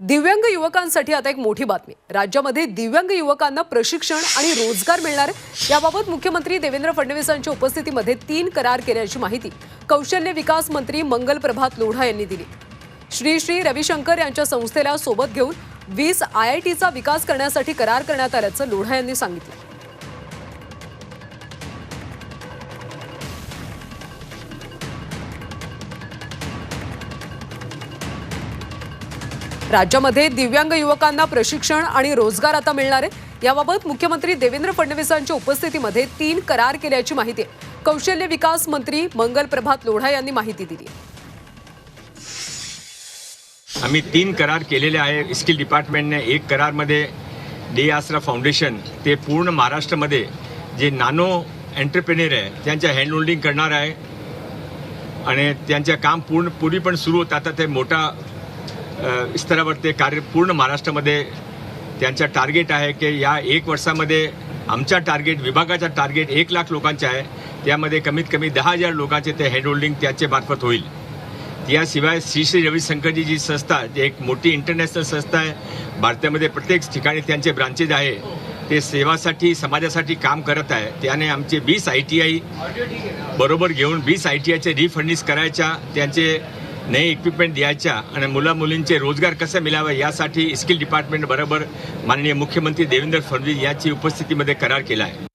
दिव्यांग युवकांसाठी आता एक मोठी बातमी. राज्यामध्ये दिव्यांग युवकांना प्रशिक्षण आणि रोजगार मिळणार आहे. याबाबत मुख्यमंत्री देवेंद्र फडणवीसांच्या उपस्थितीमध्ये तीन करार केल्याची माहिती कौशल्य विकास मंत्री मंगल प्रभात लोढा यांनी दिली. श्री श्री रविशंकर यांच्या संस्थेला सोबत घेऊन वीस आय आय टीचा विकास करण्यासाठी करार करण्यात आल्याचं लोढा यांनी सांगितलं. राज्यामध्ये दिव्यांग युवकांना प्रशिक्षण आणि रोजगार आता मिळणार आहे. याबाबत मुख्यमंत्री देवेंद्र फडणवीसांच्या उपस्थितीमध्ये तीन करार केल्याची माहिती आहे कौशल्य विकास मंत्री मंगल प्रभात लोढा यांनी माहिती दिली. आम्ही तीन करार केलेले आहे. स्किल डिपार्टमेंटने एक करारमध्ये डी आसरा फाउंडेशन ते पूर्ण महाराष्ट्रामध्ये जे नानो एंटरप्रेन्युअर आहे त्यांच्या हँड होल्डिंग करणार आहे. आणि त्यांचं काम पूर्ण पूर्वी पण सुरू होतं आता ते मोठा स्तरावर ते कार्य पूर्ण महाराष्ट्रामध्ये त्यांचा टार्गेट आहे की या एक वर्षामध्ये आमचा टार्गेट विभागाचा टार्गेट एक लाख लोकांचा आहे. त्यामध्ये कमीत कमी दहा हजार लोकांचे ते हँड होल्डिंग त्याचे मार्फत होईल. याशिवाय श्री श्री रविशंकरजी जी संस्था जी एक मोठी इंटरनॅशनल संस्था आहे भारतामध्ये प्रत्येक ठिकाणी त्यांचे ब्रांचेस आहे. ते सेवासाठी समाजासाठी काम करत आहे. त्याने आमचे वीस आय टी आय बरोबर घेऊन वीस आय टी आयचे रिफर्निश करायच्या त्यांचे नए इक्विपमेंट द्यायच्या आणि मुला मुलींचे रोजगार कसे मिळावे यासाठी स्किल डिपार्टमेंट बरोबर माननीय मुख्यमंत्री देवेंद्र फडणवीस यांची उपस्थितीमध्ये करार केला आहे.